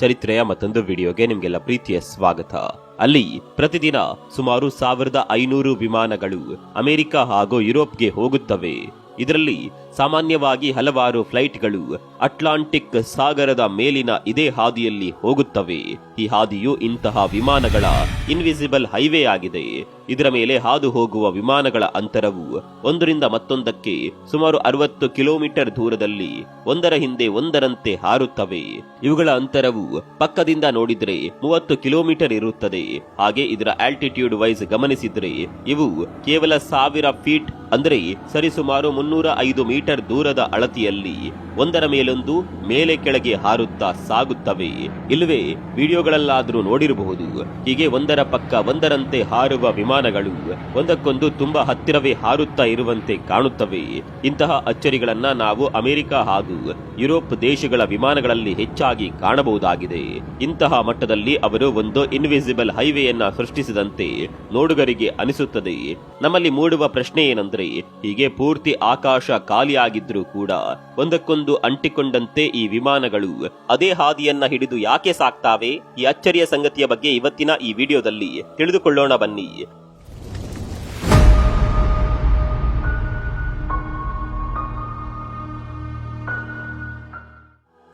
ಚರಿತ್ರೆಯ ಮತ್ತೊಂದು ವಿಡಿಯೋಗೆ ನಿಮಗೆಲ್ಲ ಪ್ರೀತಿಯ ಸ್ವಾಗತ. ಅಲ್ಲಿ ಪ್ರತಿದಿನ ಸುಮಾರು ಸಾವಿರದ ಐನೂರು ವಿಮಾನಗಳು ಅಮೆರಿಕ ಹಾಗೂ ಯುರೋಪ್ಗೆ ಹೋಗುತ್ತವೆ. ಇದರಲ್ಲಿ ಸಾಮಾನ್ಯವಾಗಿ ಹಲವಾರು ಫ್ಲೈಟ್ಗಳು ಅಟ್ಲಾಂಟಿಕ್ ಸಾಗರದ ಮೇಲಿನ ಇದೇ ಹಾದಿಯಲ್ಲಿ ಹೋಗುತ್ತವೆ. ಈ ಹಾದಿಯು ಇಂತಹ ವಿಮಾನಗಳ ಇನ್ವಿಸಿಬಲ್ ಹೈವೇ ಆಗಿದೆ. ಇದರ ಮೇಲೆ ಹಾದು ಹೋಗುವ ವಿಮಾನಗಳ ಅಂತರವು ಒಂದರಿಂದ ಮತ್ತೊಂದಕ್ಕೆ ಸುಮಾರು ಅರವತ್ತು ಕಿಲೋಮೀಟರ್ ದೂರದಲ್ಲಿ ಒಂದರ ಹಿಂದೆ ಒಂದರಂತೆ ಹಾರುತ್ತವೆ. ಇವುಗಳ ಅಂತರವು ಪಕ್ಕದಿಂದ ನೋಡಿದ್ರೆ ಮೂವತ್ತು ಕಿಲೋಮೀಟರ್ ಇರುತ್ತದೆ. ಹಾಗೆ ಇದರ ಆಲ್ಟಿಟ್ಯೂಡ್ ವೈಸ್ ಗಮನಿಸಿದ್ರೆ ಇವು ಕೇವಲ ಸಾವಿರ ಫೀಟ್, ಅಂದರೆ ಸರಿಸುಮಾರು ಮುನ್ನೂರ ಐದು ಮೀಟರ್ ದೂರದ ಅಳತಿಯಲ್ಲಿ ಒಂದರ ಮೇಲೊಂದು ಮೇಲೆ ಕೆಳಗೆ ಹಾರುತ್ತಾ ಸಾಗುತ್ತವೆ. ಇಲ್ಲವೇ, ವಿಡಿಯೋಗಳಲ್ಲಾದರೂ ನೋಡಿರಬಹುದು. ಹೀಗೆ ಒಂದರ ಪಕ್ಕ ಒಂದರಂತೆ ಹಾರುವ ವಿಮಾನಗಳು, ಒಂದಕ್ಕೊಂದು ತುಂಬಾ ಹತ್ತಿರವೇ ಹಾರುತ್ತಾ ಇರುವಂತೆ ಕಾಣುತ್ತವೆ. ಇಂತಹ ಅಚ್ಚರಿಗಳನ್ನ ನಾವು ಅಮೆರಿಕ ಹಾಗೂ ಯುರೋಪ್ ದೇಶಗಳ ವಿಮಾನಗಳಲ್ಲಿ ಹೆಚ್ಚಾಗಿ ಕಾಣಬಹುದಾಗಿದೆ. ಇಂತಹ ಮಟ್ಟದಲ್ಲಿ ಅವರು ಒಂದು ಇನ್ವಿಸಿಬಲ್ ಹೈವೇಯನ್ನ ಸೃಷ್ಟಿಸಿದಂತೆ ನೋಡುಗರಿಗೆ ಅನಿಸುತ್ತದೆ. ನಮ್ಮಲ್ಲಿ ಮೂಡುವ ಪ್ರಶ್ನೆ ಏನಂದ್ರೆ, ಹೀಗೆ ಪೂರ್ತಿ ಆಕಾಶ ಖಾಲಿಯಾಗಿದ್ರೂ ಕೂಡ ಒಂದಕ್ಕೊಂದು ಅಂಟಿಕೊಂಡಂತೆ ಈ ವಿಮಾನಗಳು. ಅದೇ ಹಾದಿಯನ್ನ ಹಿಡಿದು ಯಾಕೆ ಸಾಕ್ತಾವೆ? ಈ ಅಚ್ಚರಿಯ ಸಂಗತಿಯ ಬಗ್ಗೆ ಇವತ್ತಿನ ಈ ವಿಡಿಯೋದಲ್ಲಿ ತಿಳಿದುಕೊಳ್ಳೋಣ ಬನ್ನಿ.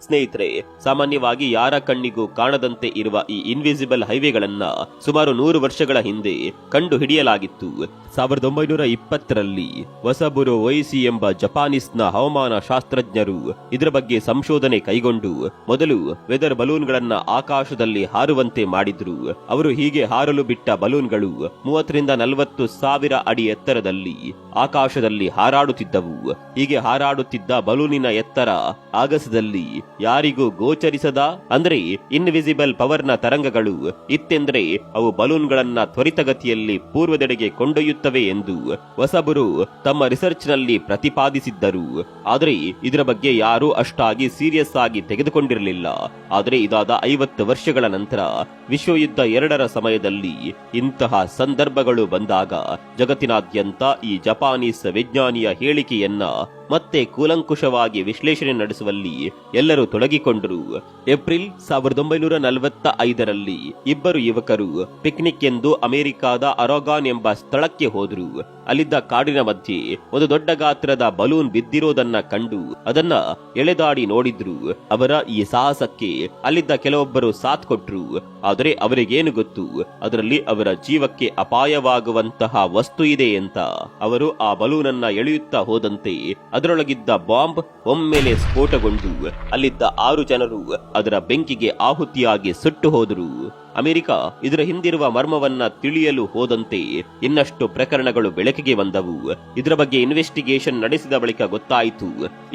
ಸ್ನೇಹಿತರೆ, ಸಾಮಾನ್ಯವಾಗಿ ಯಾರ ಕಣ್ಣಿಗೂ ಕಾಣದಂತೆ ಇರುವ ಈ ಇನ್ವಿಸಿಬಲ್ ಹೈವೇಗಳನ್ನ ಸುಮಾರು ನೂರು ವರ್ಷಗಳ ಹಿಂದೆ ಕಂಡು ಹಿಡಿಯಲಾಗಿತ್ತು ಸಾವಿರದ ಒಂಬೈನೂರ ಇಪ್ಪತ್ತರಲ್ಲಿ ವಸಬುರು ಒಯಿಸಿ ಎಂಬ ಜಪಾನೀಸ್ನ ಹವಾಮಾನ ಶಾಸ್ತ್ರಜ್ಞರು ಇದರ ಬಗ್ಗೆ ಸಂಶೋಧನೆ ಕೈಗೊಂಡು ಮೊದಲು ವೆದರ್ ಬಲೂನ್ಗಳನ್ನ ಆಕಾಶದಲ್ಲಿ ಹಾರುವಂತೆ ಮಾಡಿದ್ರು. ಅವರು ಹೀಗೆ ಹಾರಲು ಬಿಟ್ಟ ಬಲೂನ್ಗಳು ಮೂವತ್ತರಿಂದ ನಲವತ್ತು ಸಾವಿರ ಅಡಿ ಎತ್ತರದಲ್ಲಿ ಆಕಾಶದಲ್ಲಿ ಹಾರಾಡುತ್ತಿದ್ದವು. ಹೀಗೆ ಹಾರಾಡುತ್ತಿದ್ದ ಬಲೂನಿನ ಎತ್ತರ ಆಗಸದಲ್ಲಿ ಯಾರಿಗೂ ಗೋಚರಿಸದ? ಅಂದ್ರೆ ಇನ್ವಿಸಿಬಲ್ ಪವರ್ನ ತರಂಗಗಳು, ಇತ್ತೆಂದ್ರೆ ಅವು ಬಲೂನ್ಗಳನ್ನ ತ್ವರಿತಗತಿಯಲ್ಲಿ ಪೂರ್ವದೆಡೆಗೆ ಕೊಂಡೊಯ್ಯುತ್ತವೆ ಎಂದು ಹೊಸಬರು ತಮ್ಮ ರಿಸರ್ಚ್ನಲ್ಲಿ ಪ್ರತಿಪಾದಿಸಿದ್ದರು. ಆದರೆ ಇದರ ಬಗ್ಗೆ ಯಾರೂ ಅಷ್ಟಾಗಿ ಸೀರಿಯಸ್ ಆಗಿ ತೆಗೆದುಕೊಂಡಿರಲಿಲ್ಲ. ಆದರೆ ಇದಾದ ಐವತ್ತು ವರ್ಷಗಳ ನಂತರ ವಿಶ್ವಯುದ್ಧ ಎರಡರ ಸಮಯದಲ್ಲಿ ಇಂತಹ ಸಂದರ್ಭಗಳು ಬಂದಾಗ ಜಗತ್ತಿನಾದ್ಯಂತ ಈ ಜಪಾನೀಸ್ ವಿಜ್ಞಾನಿಯ ಹೇಳಿಕೆಯನ್ನ ಮತ್ತೆ ಕೂಲಂಕುಷವಾಗಿ ವಿಶ್ಲೇಷಣೆ ನಡೆಸುವಲ್ಲಿ ಎಲ್ಲರೂ ತೊಡಗಿಕೊಂಡರು. ಏಪ್ರಿಲ್ ಸಾವಿರದ ಒಂಬೈನೂರ ನಲವತ್ತ ಐದರಲ್ಲಿ ಇಬ್ಬರು ಯುವಕರು ಪಿಕ್ನಿಕ್ ಎಂದು ಅಮೆರಿಕಾದ ಅರೋಗಾನ್ ಎಂಬ ಸ್ಥಳಕ್ಕೆ ಹೋದರು. ಅಲ್ಲಿದ್ದ ಕಾಡಿನ ಮಧ್ಯೆ ಒಂದು ದೊಡ್ಡ ಗಾತ್ರದ ಬಲೂನ್ ಬಿದ್ದಿರೋದನ್ನ ಕಂಡು ಅದನ್ನ ಎಳೆದಾಡಿ ನೋಡಿದ್ರು. ಅವರ ಈ ಸಾಹಸಕ್ಕೆ ಅಲ್ಲಿದ್ದ ಕೆಲವೊಬ್ಬರು ಸಾಥ್ ಕೊಟ್ರು. ಆದರೆ ಅವರಿಗೇನು ಗೊತ್ತು? ಅದರಲ್ಲಿ ಅವರ ಜೀವಕ್ಕೆ ಅಪಾಯವಾಗುವಂತಹ ವಸ್ತು ಇದೆ ಅಂತ. ಅವರು ಆ ಬಲೂನನ್ನ ಎಳೆಯುತ್ತಾ ಹೋದಂತೆ ಅದರೊಳಗಿದ್ದ ಬಾಂಬ್ ಒಮ್ಮೆಲೆ ಸ್ಫೋಟಗೊಂಡು, ಅಲ್ಲಿದ್ದ ಆರು ಜನರು ಅದರ ಬೆಂಕಿಗೆ ಆಹುತಿಯಾಗಿ ಸುಟ್ಟು ಹೋದರು. ಅಮೆರಿಕ ಇದರ ಹಿಂದಿರುವ ಮರ್ಮವನ್ನ ತಿಳಿಯಲು ಹೋದಂತೆ ಇನ್ನಷ್ಟು ಪ್ರಕರಣಗಳು ಬೆಳಕಿಗೆ ಬಂದವು. ಇದರ ಬಗ್ಗೆ ಇನ್ವೆಸ್ಟಿಗೇಷನ್ ನಡೆಸಿದ ಬಳಿಕ ಗೊತ್ತಾಯಿತು,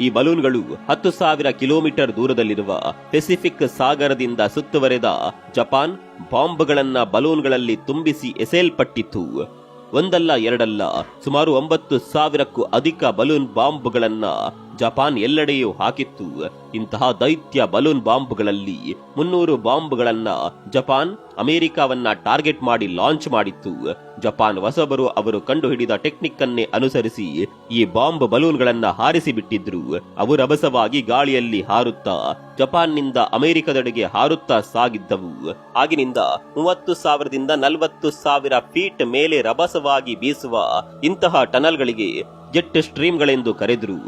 ಈ ಬಲೂನ್ಗಳು ಹತ್ತು ಸಾವಿರ ಕಿಲೋಮೀಟರ್ ದೂರದಲ್ಲಿರುವ ಪೆಸಿಫಿಕ್ ಸಾಗರದಿಂದ ಸುತ್ತುವರೆದ ಜಪಾನ್ ಬಾಂಬ್ಗಳನ್ನ ಬಲೂನ್ಗಳಲ್ಲಿ ತುಂಬಿಸಿ ಎಸೆಯಲ್ಪಟ್ಟಿತ್ತು. ಒಂದಲ್ಲ ಎರಡಲ್ಲ, ಸುಮಾರು ಒಂಬತ್ತು ಸಾವಿರಕ್ಕೂ ಅಧಿಕ ಬಲೂನ್ ಬಾಂಬ್ಗಳನ್ನ ಜಪಾನ್ ಎಲ್ಲೆಡೆಯೂ ಹಾಕಿತ್ತು. ಇಂತಹ ದೈತ್ಯ ಬಲೂನ್ ಬಾಂಬ್ಗಳಲ್ಲಿ ಮುನ್ನೂರು ಬಾಂಬ್ಗಳನ್ನ ಜಪಾನ್, ಅಮೆರಿಕಾವನ್ನ ಟಾರ್ಗೆಟ್ ಮಾಡಿ ಲಾಂಚ್ ಮಾಡಿತ್ತು. ಜಪಾನ್ ಹೊಸಬರು ಅವರು ಕಂಡುಹಿಡಿದ ಟೆಕ್ನಿಕ್ ಅನ್ನೇ ಅನುಸರಿಸಿ ಈ ಬಾಂಬ್ ಬಲೂನ್ಗಳನ್ನ ಹಾರಿಸಿ ಬಿಟ್ಟಿದ್ರು ಅವು ರಭಸವಾಗಿ ಗಾಳಿಯಲ್ಲಿ ಹಾರುತ್ತಾ ಜಪಾನ್ನಿಂದ ಅಮೆರಿಕದೆಡೆಗೆ ಹಾರುತ್ತಾ ಸಾಗಿದ್ದವು. ಆಗಿನಿಂದ ಮೂವತ್ತು ಸಾವಿರದಿಂದ ನಲವತ್ತು ಸಾವಿರ ಫೀಟ್ ಮೇಲೆ ರಭಸವಾಗಿ ಬೀಸುವ ಇಂತಹ ಟನಲ್ಗಳಿಗೆ ಜೆಟ್ ಸ್ಟ್ರೀಮ್ಗಳೆಂದು ಕರೆದ್ರು.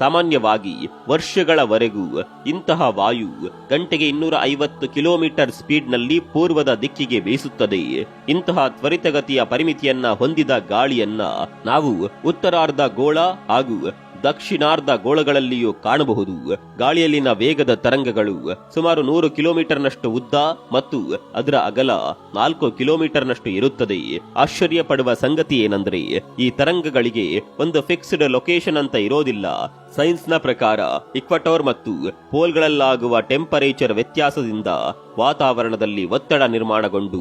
ಸಾಮಾನ್ಯವಾಗಿ ವರ್ಷಗಳವರೆಗೂ ಇಂತಹ ವಾಯು ಗಂಟೆಗೆ ಇನ್ನೂರ ಐವತ್ತು ಕಿಲೋಮೀಟರ್ ಸ್ಪೀಡ್ನಲ್ಲಿ ಪೂರ್ವದ ದಿಕ್ಕಿಗೆ ಬೀಸುತ್ತದೆ. ಇಂತಹ ತ್ವರಿತಗತಿಯ ಪರಿಮಿತಿಯನ್ನ ಹೊಂದಿದ ಗಾಳಿಯನ್ನ ನಾವು ಉತ್ತರಾರ್ಧ ಗೋಳ ಹಾಗೂ ದಕ್ಷಿಣಾರ್ಧ ಗೋಳಗಳಲ್ಲಿಯೂ ಕಾಣಬಹುದು. ಗಾಳಿಯಲ್ಲಿನ ವೇಗದ ತರಂಗಗಳು ಸುಮಾರು ನೂರು ಕಿಲೋಮೀಟರ್ನಷ್ಟು ಉದ್ದ ಮತ್ತು ಅದರ ಅಗಲ ನಾಲ್ಕು ಕಿಲೋಮೀಟರ್ನಷ್ಟು ಇರುತ್ತದೆ. ಆಶ್ಚರ್ಯ ಪಡುವ ಸಂಗತಿ ಏನಂದ್ರೆ ಈ ತರಂಗಗಳಿಗೆ ಒಂದು ಫಿಕ್ಸ್ಡ್ ಲೊಕೇಶನ್ ಅಂತ ಇರೋದಿಲ್ಲ. ಸೈನ್ಸ್ನ ಪ್ರಕಾರ ಇಕ್ವಟೋರ್ ಮತ್ತು ಪೋಲ್ಗಳಲ್ಲಾಗುವ ಟೆಂಪರೇಚರ್ ವ್ಯತ್ಯಾಸದಿಂದ ವಾತಾವರಣದಲ್ಲಿ ಒತ್ತಡ ನಿರ್ಮಾಣಗೊಂಡು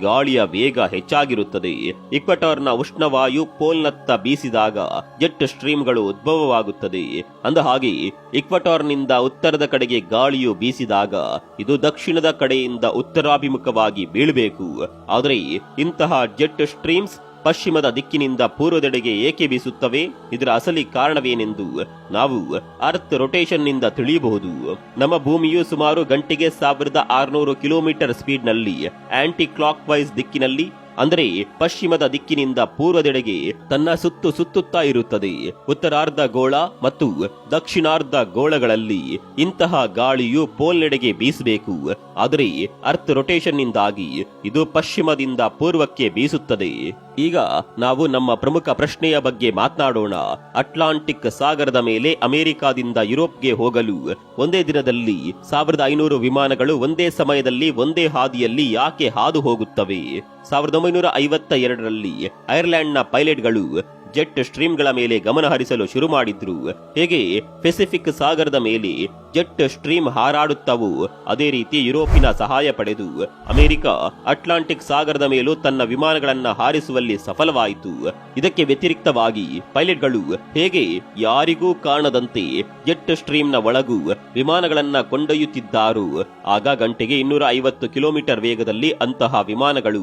ಗಾಳಿಯ ವೇಗ ಹೆಚ್ಚಾಗಿರುತ್ತದೆ. ಇಕ್ವಟೋರ್ನ ಉಷ್ಣವಾಯು ಪೋಲ್ನತ್ತ ಬೀಸಿದಾಗ ಜೆಟ್ ಸ್ಟ್ರೀಮ್ಗಳು ಉದ್ಭವವಾಗುತ್ತದೆ. ಅಂದ ಹಾಗೆ ಇಕ್ವಟಾರ್ನಿಂದ ಉತ್ತರದ ಕಡೆಗೆ ಗಾಳಿಯು ಬೀಸಿದಾಗ ಇದು ದಕ್ಷಿಣದ ಕಡೆಯಿಂದ ಉತ್ತರಾಭಿಮುಖವಾಗಿ ಬೀಳಬೇಕು. ಆದರೆ ಇಂತಹ ಜೆಟ್ ಸ್ಟ್ರೀಮ್ಸ್ ಪಶ್ಚಿಮದ ದಿಕ್ಕಿನಿಂದ ಪೂರ್ವದೆಡೆಗೆ ಏಕೆ ಬೀಸುತ್ತವೆ? ಇದರ ಅಸಲಿ ಕಾರಣವೇನೆಂದು ನಾವು ಅರ್ತ್ ರೊಟೇಷನ್ನಿಂದ ತಿಳಿಯಬಹುದು. ನಮ್ಮ ಭೂಮಿಯು ಸುಮಾರು ಗಂಟೆಗೆ ಸಾವಿರದ ಆರುನೂರು ಕಿಲೋಮೀಟರ್ ಸ್ಪೀಡ್ನಲ್ಲಿ ಆಂಟಿ ಕ್ಲಾಕ್ ವೈಸ್ ದಿಕ್ಕಿನಲ್ಲಿ ಅಂದರೆ ಪಶ್ಚಿಮದ ದಿಕ್ಕಿನಿಂದ ಪೂರ್ವದೆಡೆಗೆ ತನ್ನ ಸುತ್ತು ಸುತ್ತುತ್ತಾ ಇರುತ್ತದೆ. ಉತ್ತರಾರ್ಧ ಗೋಳ ಮತ್ತು ದಕ್ಷಿಣಾರ್ಧ ಗೋಳಗಳಲ್ಲಿ ಇಂತಹ ಗಾಳಿಯು ಪೋಲ್ನೆಡೆಗೆ ಬೀಸಬೇಕು. ಆದರೆ ಅರ್ತ್ ರೊಟೇಷನ್ನಿಂದಾಗಿ ಇದು ಪಶ್ಚಿಮದಿಂದ ಪೂರ್ವಕ್ಕೆ ಬೀಸುತ್ತದೆ. ಈಗ ನಾವು ನಮ್ಮ ಪ್ರಮುಖ ಪ್ರಶ್ನೆಯ ಬಗ್ಗೆ ಮಾತನಾಡೋಣ. ಅಟ್ಲಾಂಟಿಕ್ ಸಾಗರದ ಮೇಲೆ ಅಮೆರಿಕಾದಿಂದ ಯುರೋಪ್ಗೆ ಹೋಗಲು ಒಂದೇ ದಿನದಲ್ಲಿ ಸಾವಿರದ ಐನೂರು ವಿಮಾನಗಳು ಒಂದೇ ಸಮಯದಲ್ಲಿ ಒಂದೇ ಹಾದಿಯಲ್ಲಿ ಯಾಕೆ ಹಾದು ಹೋಗುತ್ತವೆ? ಸಾವಿರದ ಒಂಬೈನೂರ ಐವತ್ತ ಎರಡರಲ್ಲಿ ಐರ್ಲೆಂಡ್ನ ಪೈಲಟ್ಗಳು ಜೆಟ್ ಸ್ಟ್ರೀಮ್ಗಳ ಮೇಲೆ ಗಮನ ಹರಿಸಲು ಶುರು ಮಾಡಿದ್ರು. ಹೇಗೆ? ಪೆಸಿಫಿಕ್ ಸಾಗರದ ಮೇಲೆ ಜೆಟ್ ಸ್ಟ್ರೀಮ್ ಹಾರಾಡುತ್ತವು. ಅದೇ ರೀತಿ ಯುರೋಪಿನ ಸಹಾಯ ಪಡೆದು ಅಮೆರಿಕ ಅಟ್ಲಾಂಟಿಕ್ ಸಾಗರದ ಮೇಲೂ ತನ್ನ ವಿಮಾನಗಳನ್ನು ಹಾರಿಸುವಲ್ಲಿ ಸಫಲವಾಯಿತು. ಇದಕ್ಕೆ ವ್ಯತಿರಿಕ್ತವಾಗಿ ಪೈಲಟ್ಗಳು ಹೇಗೆ ಯಾರಿಗೂ ಕಾಣದಂತೆ ಜೆಟ್ ಸ್ಟ್ರೀಮ್ನ ಒಳಗೂ ವಿಮಾನಗಳನ್ನ ಕೊಂಡೊಯ್ಯುತ್ತಿದ್ದಾರೋ, ಆಗ ಗಂಟೆಗೆ ಇನ್ನೂರ ಐವತ್ತು ಕಿಲೋಮೀಟರ್ ವೇಗದಲ್ಲಿ ಅಂತಹ ವಿಮಾನಗಳು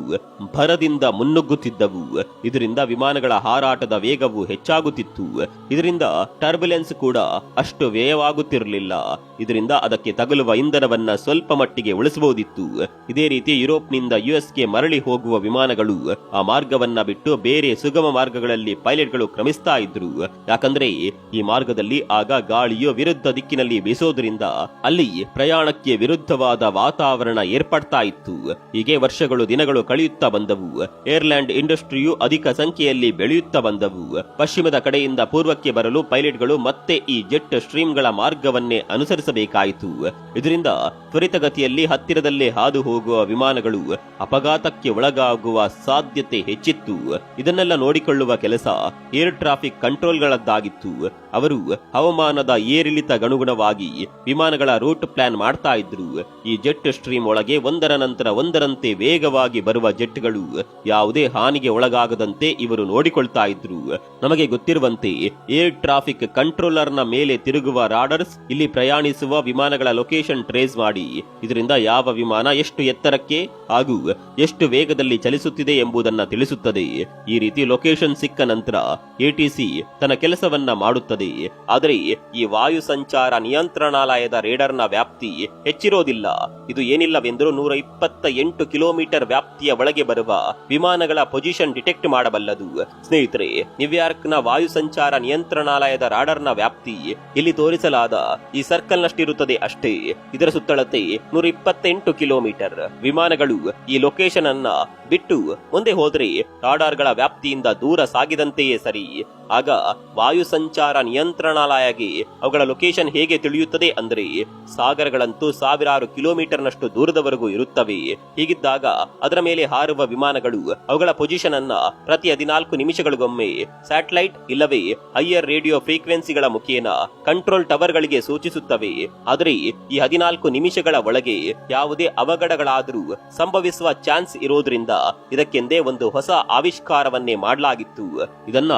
ಭರದಿಂದ ಮುನ್ನುಗ್ಗುತ್ತಿದ್ದವು. ಇದರಿಂದ ವಿಮಾನಗಳ ಹಾರಾಟದ ವೇಗವು ಹೆಚ್ಚಾಗುತ್ತಿತ್ತು. ಇದರಿಂದ ಟರ್ಬುಲೆನ್ಸ್ ಕೂಡ ಅಷ್ಟು ವ್ಯಯವಾಗುತ್ತಿರಲಿಲ್ಲ. ಇದರಿಂದ ಅದಕ್ಕೆ ತಗಲುವ ಇಂಧನವನ್ನ ಸ್ವಲ್ಪ ಮಟ್ಟಿಗೆ ಉಳಿಸಬಹುದಿತ್ತು. ಇದೇ ರೀತಿ ಯುರೋಪ್ನಿಂದ ಯುಎಸ್ಗೆ ಮರಳಿ ಹೋಗುವ ವಿಮಾನಗಳು ಆ ಮಾರ್ಗವನ್ನ ಬಿಟ್ಟು ಬೇರೆ ಸುಗಮ ಮಾರ್ಗಗಳಲ್ಲಿ ಪೈಲಟ್ಗಳು ಕ್ರಮಿಸ್ತಾ ಇದ್ರು. ಯಾಕಂದ್ರೆ ಈ ಮಾರ್ಗದಲ್ಲಿ ಆಗ ಗಾಳಿಯು ವಿರುದ್ಧ ದಿಕ್ಕಿನಲ್ಲಿ ಬೀಸೋದ್ರಿಂದ ಅಲ್ಲಿ ಪ್ರಯಾಣಕ್ಕೆ ವಿರುದ್ಧವಾದ ವಾತಾವರಣ ಏರ್ಪಡ್ತಾ ಇತ್ತು. ಹೀಗೆ ವರ್ಷಗಳು ದಿನಗಳು ಕಳೆಯುತ್ತಾ ಬಂದವು. ಏರ್ಲ್ಯಾಂಡ್ ಇಂಡಸ್ಟ್ರಿಯು ಅಧಿಕ ಸಂಖ್ಯೆಯಲ್ಲಿ ಬೆಳೆಯುತ್ತಾ ಬಂದವು. ಪಶ್ಚಿಮದ ಕಡೆಯಿಂದ ಪೂರ್ವಕ್ಕೆ ಬರಲು ಪೈಲಟ್ಗಳು ಮತ್ತೆ ಈ ಜೆಟ್ ಸ್ಟ್ರೀಮ್ಗಳ ಮಾರ್ಗವನ್ನೇ ಅನುಸರಿಸಬೇಕಾಯಿತು. ಇದರಿಂದ ತ್ವರಿತಗತಿಯಲ್ಲಿ ಹತ್ತಿರದಲ್ಲೇ ಹಾದು ಹೋಗುವ ವಿಮಾನಗಳು ಅಪಘಾತಕ್ಕೆ ಒಳಗಾಗುವ ಸಾಧ್ಯತೆ ಹೆಚ್ಚಿತ್ತು. ಇದನ್ನೆಲ್ಲ ನೋಡಿಕೊಳ್ಳುವ ಕೆಲಸ ಏರ್ ಟ್ರಾಫಿಕ್ ಕಂಟ್ರೋಲ್ಗಳದ್ದಾಗಿತ್ತು. ಅವರು ಹವಾಮಾನದ ಏರಿಳಿತಗನುಗುಣವಾಗಿ ವಿಮಾನಗಳ ರೂಟ್ ಪ್ಲಾನ್ ಮಾಡ್ತಾ ಇದ್ರು. ಈ ಜೆಟ್ ಸ್ಟ್ರೀಮ್ ಒಳಗೆ ಒಂದರ ನಂತರ ಒಂದರಂತೆ ವೇಗವಾಗಿ ಬರುವ ಜೆಟ್ಗಳು ಯಾವುದೇ ಹಾನಿಗೆ ಒಳಗಾಗದಂತೆ ಇವರು ನೋಡಿಕೊಳ್ತಾ ಇದ್ರು. ನಮಗೆ ಗೊತ್ತಿರುವಂತೆ, ಏರ್ ಟ್ರಾಫಿಕ್ ಕಂಟ್ರೋಲರ್ನ ಮೇಲೆ ತಿರುಗುವ ರಾಡರ್ಸ್ ಇಲ್ಲಿ ಪ್ರಯಾಣಿಸುವ ವಿಮಾನಗಳ ಲೊಕೇಶನ್ ಟ್ರೇಸ್ ಮಾಡಿ, ಇದರಿಂದ ಯಾವ ವಿಮಾನ ಎಷ್ಟು ಎತ್ತರಕ್ಕೆ ಹಾಗೂ ಎಷ್ಟು ವೇಗದಲ್ಲಿ ಚಲಿಸುತ್ತಿದೆ ಎಂಬುದನ್ನ ತಿಳಿಸುತ್ತದೆ. ಈ ರೀತಿ ಲೊಕೇಶನ್ ಸಿಕ್ಕ ನಂತರ ಎಟಿಸಿ ತನ್ನ ಕೆಲಸವನ್ನ ಮಾಡುತ್ತದೆ. ಆದರೆ ಈ ವಾಯು ಸಂಚಾರ ನಿಯಂತ್ರಣಾಲಯದ ರೇಡರ್ನ ವ್ಯಾಪ್ತಿ ಹೆಚ್ಚಿರೋದಿಲ್ಲ. ಇದು ಏನಿಲ್ಲವೆಂದರೂ ನೂರ ಇಪ್ಪತ್ತ ಎಂಟು ಕಿಲೋಮೀಟರ್ ವ್ಯಾಪ್ತಿಯ ಒಳಗೆ ಬರುವ ವಿಮಾನಗಳ ಪೊಸಿಷನ್ ಡಿಟೆಕ್ಟ್ ಮಾಡಬಲ್ಲದು. ಸ್ನೇಹಿತರೆ, ನ್ಯೂಯಾರ್ಕ್ನ ವಾಯು ಸಂಚಾರ ನಿಯಂತ್ರಣಾಲಯದ ರಾಡರ್ನ ವ್ಯಾಪ್ತಿ ಇಲ್ಲಿ ತೋರಿಸಲಾದ ಈ ಸರ್ಕಲ್ ನಷ್ಟಿರುತ್ತದೆ ಅಷ್ಟೇ. ಇದರ ಸುತ್ತಳತೆ ನೂರ ಇಪ್ಪತ್ತೆಂಟು ಕಿಲೋಮೀಟರ್. ವಿಮಾನಗಳು ಈ ಲೊಕೇಶನ್ ಅನ್ನ ಬಿಟ್ಟು ಮುಂದೆ ಹೋದ್ರೆ ರಾಡಾರ್ಗಳ ವ್ಯಾಪ್ತಿಯಿಂದ ದೂರ ಸಾಗಿದಂತೆಯೇ ಸರಿ. ಆಗ ವಾಯು ಸಂಚಾರ ನಿಯಂತ್ರಣಾಲಯಗೆ ಅವುಗಳ ಲೊಕೇಶನ್ ಹೇಗೆ ತಿಳಿಯುತ್ತದೆ ಅಂದ್ರೆ, ಸಾಗರಗಳಂತೂ ಸಾವಿರಾರು ಕಿಲೋಮೀಟರ್ನಷ್ಟು ದೂರದವರೆಗೂ ಇರುತ್ತವೆ. ಹೀಗಿದ್ದಾಗ ಅದರ ಮೇಲೆ ಹಾರುವ ವಿಮಾನಗಳು ಅವುಗಳ ಪೊಸಿಷನ್ ಅನ್ನ ಪ್ರತಿ ಹದಿನಾಲ್ಕು ನಿಮಿಷಗಳಿಗೊಮ್ಮೆ ಸ್ಯಾಟಲೈಟ್ ಇಲ್ಲವೇ ಹೈಯರ್ ರೇಡಿಯೋ ಫ್ರೀಕ್ವೆನ್ಸಿಗಳ ಮುಖೇನ ಕಂಟ್ರೋಲ್ ಟವರ್ಗಳಿಗೆ ಸೂಚಿಸುತ್ತವೆ. ಆದರೆ ಈ ಹದಿನಾಲ್ಕು ನಿಮಿಷಗಳ ಒಳಗೆ ಯಾವುದೇ ಅವಘಡಗಳಾದರೂ ಸಂಭವಿಸುವ ಚಾನ್ಸ್ ಇರೋದ್ರಿಂದ ಇದಕ್ಕೆಂದೇ ಒಂದು ಹೊಸ ಆವಿಷ್ಕಾರವನ್ನೇ ಮಾಡಲಾಗಿತ್ತು. ಇದನ್ನ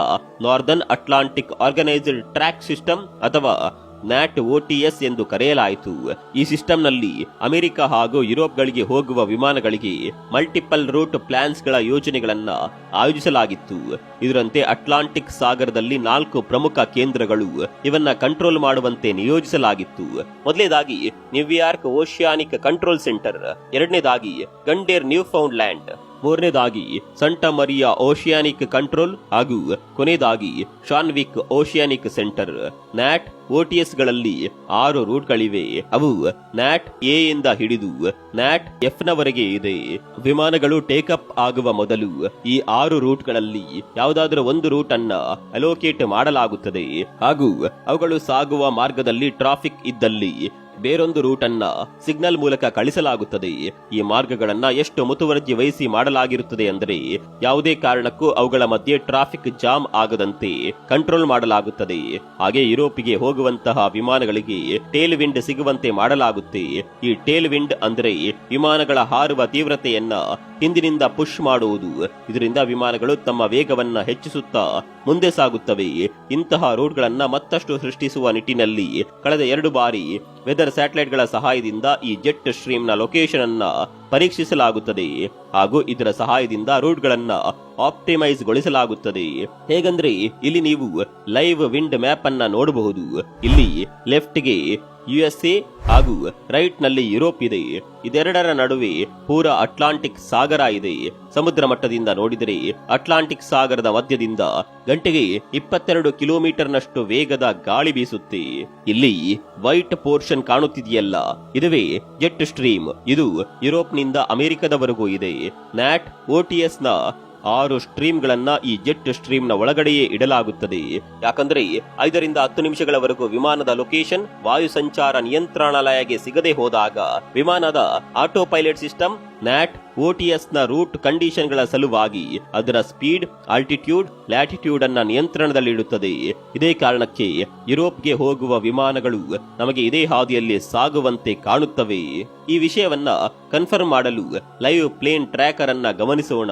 northern Atlantic organised track system ಅಥವಾ ನ್ಯಾಟ್ ಓಟಿಎಸ್ ಎಂದು ಕರೆಯಲಾಯಿತು. ಈ ಸಿಸ್ಟಂನಲ್ಲಿ ಅಮೆರಿಕ ಹಾಗೂ ಯುರೋಪ್ಗಳಿಗೆ ಹೋಗುವ ವಿಮಾನಗಳಿಗೆ ಮಲ್ಟಿಪಲ್ ರೂಟ್ ಪ್ಲಾನ್ಸ್ಗಳ ಯೋಜನೆಗಳನ್ನ ಆಯೋಜಿಸಲಾಗಿತ್ತು. ಇದರಂತೆ ಅಟ್ಲಾಂಟಿಕ್ ಸಾಗರದಲ್ಲಿ ನಾಲ್ಕು ಪ್ರಮುಖ ಕೇಂದ್ರಗಳು ಇವನ್ನ ಕಂಟ್ರೋಲ್ ಮಾಡುವಂತೆ ನಿಯೋಜಿಸಲಾಗಿತ್ತು. ಮೊದಲನೇದಾಗಿ ನ್ಯೂಯಾರ್ಕ್ ಓಷಿಯಾನಿಕ್ ಕಂಟ್ರೋಲ್ ಸೆಂಟರ್, ಎರಡನೇದಾಗಿ ಗಂಡೇರ್ ನ್ಯೂ ಫೌಂಡ್ ಲ್ಯಾಂಡ್ ಮೂರನೇದಾಗಿ, ಸಂಟ ಮರಿಯಾ ಓಷಿಯಾನಿಕ್ ಕಂಟ್ರೋಲ್ ಹಾಗೂ ಕೊನೆಯದಾಗಿ, ಶಾನ್ವಿಕ್ ಓಷಿಯಾನಿಕ್ ಸೆಂಟರ್. ನ್ಯಾಟ್ ಓಟಿಎಸ್ಗಳಲ್ಲಿ ಆರು ರೂಟ್ಗಳಿವೆ. ಅವು ನ್ಯಾಟ್ ಎ ಇಂದ ಹಿಡಿದು ನ್ಯಾಟ್ ಎಫ್ ನವರೆಗೆ ಇದೆ. ವಿಮಾನಗಳು ಟೇಕಪ್ ಆಗುವ ಮೊದಲು ಈ ಆರು ರೂಟ್ಗಳಲ್ಲಿ ಯಾವುದಾದರೂ ಒಂದು ರೂಟ್ ಅನ್ನ ಅಲೋಕೇಟ್ ಮಾಡಲಾಗುತ್ತದೆ. ಹಾಗೂ ಅವುಗಳು ಸಾಗುವ ಮಾರ್ಗದಲ್ಲಿ ಟ್ರಾಫಿಕ್ ಇದ್ದಲ್ಲಿ ಬೇರೊಂದು ರೂಟ್ ಅನ್ನ ಸಿಗ್ನಲ್ ಮೂಲಕ ಕಳಿಸಲಾಗುತ್ತದೆ. ಈ ಮಾರ್ಗಗಳನ್ನ ಎಷ್ಟು ಮುತುವರ್ಜಿ ವಹಿಸಿ ಮಾಡಲಾಗಿರುತ್ತದೆ ಅಂದರೆ, ಯಾವುದೇ ಕಾರಣಕ್ಕೂ ಅವುಗಳ ಮಧ್ಯೆ ಟ್ರಾಫಿಕ್ ಜಾಮ್ ಆಗದಂತೆ ಕಂಟ್ರೋಲ್ ಮಾಡಲಾಗುತ್ತದೆ. ಹಾಗೆ ಯುರೋಪಿಗೆ ಹೋಗುವಂತಹ ವಿಮಾನಗಳಿಗೆ ಟೇಲ್ ವಿಂಡ್ ಸಿಗುವಂತೆ ಮಾಡಲಾಗುತ್ತೆ. ಈ ಟೇಲ್ ವಿಂಡ್ ಅಂದರೆ ವಿಮಾನಗಳ ಹಾರುವ ತೀವ್ರತೆಯನ್ನ ಹಿಂದಿನಿಂದ ಪುಷ್ ಮಾಡುವುದು. ಇದರಿಂದ ವಿಮಾನಗಳು ತಮ್ಮ ವೇಗವನ್ನ ಹೆಚ್ಚಿಸುತ್ತಾ ಮುಂದೆ ಸಾಗುತ್ತವೆ ಇಂತಹ ರೋಡ್ಗಳನ್ನ ಮತ್ತಷ್ಟು ಸೃಷ್ಟಿಸುವ ನಿಟ್ಟಿನಲ್ಲಿ ಕಳೆದ ಎರಡು ಬಾರಿ ವೆದರ್ ಸ್ಯಾಟಲೈಟ್ಗಳ ಸಹಾಯದಿಂದ ಈ ಜೆಟ್ ಸ್ಟ್ರೀಮ್ನ ಲೊಕೇಶನ್ ಅನ್ನ ಪರೀಕ್ಷಿಸಲಾಗುತ್ತದೆ ಹಾಗೂ ಇದರ ಸಹಾಯದಿಂದ ರೂಟ್ಗಳನ್ನ ಆಪ್ಟಿಮೈಸ್ ಗೊಳಿಸಲಾಗುತ್ತದೆ ಹೇಗಂದ್ರೆ, ಇಲ್ಲಿ ನೀವು ಲೈವ್ ವಿಂಡ್ ಮ್ಯಾಪ್ ಅನ್ನ ನೋಡಬಹುದು. ಇಲ್ಲಿ ಲೆಫ್ಟ್ಗೆ ಯು ಎಸ್ ಎ ಹಾಗೂ ರೈಟ್ನಲ್ಲಿ ಯುರೋಪ್ ಇದೆ. ಇದೆರಡರ ನಡುವೆ ಪೂರ ಅಟ್ಲಾಂಟಿಕ್ ಸಾಗರ ಇದೆ. ಸಮುದ್ರ ಮಟ್ಟದಿಂದ ನೋಡಿದರೆ ಅಟ್ಲಾಂಟಿಕ್ ಸಾಗರದ ಮಧ್ಯದಿಂದ ಗಂಟೆಗೆ ಇಪ್ಪತ್ತೆರಡು ಕಿಲೋಮೀಟರ್ನಷ್ಟು ವೇಗದ ಗಾಳಿ ಬೀಸುತ್ತೆ. ಇಲ್ಲಿ ವೈಟ್ ಪೋರ್ಷನ್ ಕಾಣುತ್ತಿದೆಯಲ್ಲ. ಇದುವೇ ಜೆಟ್ ಸ್ಟ್ರೀಮ್. ಇದು ಯುರೋಪ್ನಿಂದ ಅಮೆರಿಕದವರೆಗೂ ಇದೆ. ನ್ಯಾಟ್ ಓಟಿಎಸ್ನ ಆರು ಸ್ಟ್ರೀಮ್ಗಳನ್ನ ಈ ಜೆಟ್ ಸ್ಟ್ರೀಮ್ನ ಒಳಗಡೆಯೇ ಇಡಲಾಗುತ್ತದೆ. ಯಾಕಂದ್ರೆ ಐದರಿಂದ ಹತ್ತು ನಿಮಿಷಗಳವರೆಗೂ ವಿಮಾನದ ಲೊಕೇಶನ್ ವಾಯು ಸಂಚಾರ ನಿಯಂತ್ರಣಾಲಯಗೆ ಸಿಗದೆ ಹೋದಾಗ ವಿಮಾನದ ಆಟೋ ಪೈಲಟ್ ಸಿಸ್ಟಮ್, ನ್ಯಾಟ್ ಓಟಿಎಸ್ನ ರೂಟ್ ಕಂಡೀಷನ್ಗಳ ಸಲುವಾಗಿ ಅದರ ಸ್ಪೀಡ್, ಆಲ್ಟಿಟ್ಯೂಡ್ ಲ್ಯಾಟಿಟ್ಯೂಡ್ ಅನ್ನ ನಿಯಂತ್ರಣದಲ್ಲಿಡುತ್ತದೆ. ಇದೇ ಕಾರಣಕ್ಕೆ ಯುರೋಪ್ಗೆ ಹೋಗುವ ವಿಮಾನಗಳು ನಮಗೆ ಇದೇ ಹಾದಿಯಲ್ಲಿ ಸಾಗುವಂತೆ ಕಾಣುತ್ತವೆ. ಈ ವಿಷಯವನ್ನ ಕನ್ಫರ್ಮ್ ಮಾಡಲು ಲೈವ್ ಪ್ಲೇನ್ ಟ್ರ್ಯಾಕರ್ ಅನ್ನ ಗಮನಿಸೋಣ.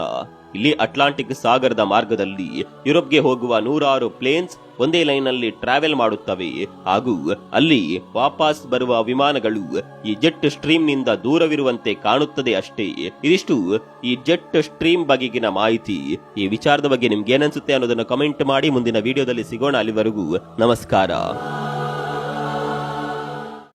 ಇಲ್ಲಿ ಅಟ್ಲಾಂಟಿಕ್ ಸಾಗರದ ಮಾರ್ಗದಲ್ಲಿ ಯುರೋಪ್ಗೆ ಹೋಗುವ ನೂರಾರು ಪ್ಲೇನ್ಸ್ ಒಂದೇ ಲೈನ್ ಅಲ್ಲಿ ಟ್ರಾವೆಲ್ ಮಾಡುತ್ತವೆ. ಹಾಗೂ ಅಲ್ಲಿ ವಾಪಸ್ ಬರುವ ವಿಮಾನಗಳು ಈ ಜೆಟ್ ಸ್ಟ್ರೀಮ್ನಿಂದ ದೂರವಿರುವಂತೆ ಕಾಣುತ್ತದೆ ಅಷ್ಟೇ. ಇದಿಷ್ಟು ಈ ಜೆಟ್ ಸ್ಟ್ರೀಮ್ ಬಗೆಗಿನ ಮಾಹಿತಿ. ಈ ವಿಚಾರದ ಬಗ್ಗೆ ನಿಮ್ಗೆ ಏನನ್ಸುತ್ತೆ ಅನ್ನೋದನ್ನು ಕಮೆಂಟ್ ಮಾಡಿ ಮುಂದಿನ ವಿಡಿಯೋದಲ್ಲಿ ಸಿಗೋಣ ಅಲ್ಲಿವರೆಗೂ. ನಮಸ್ಕಾರ.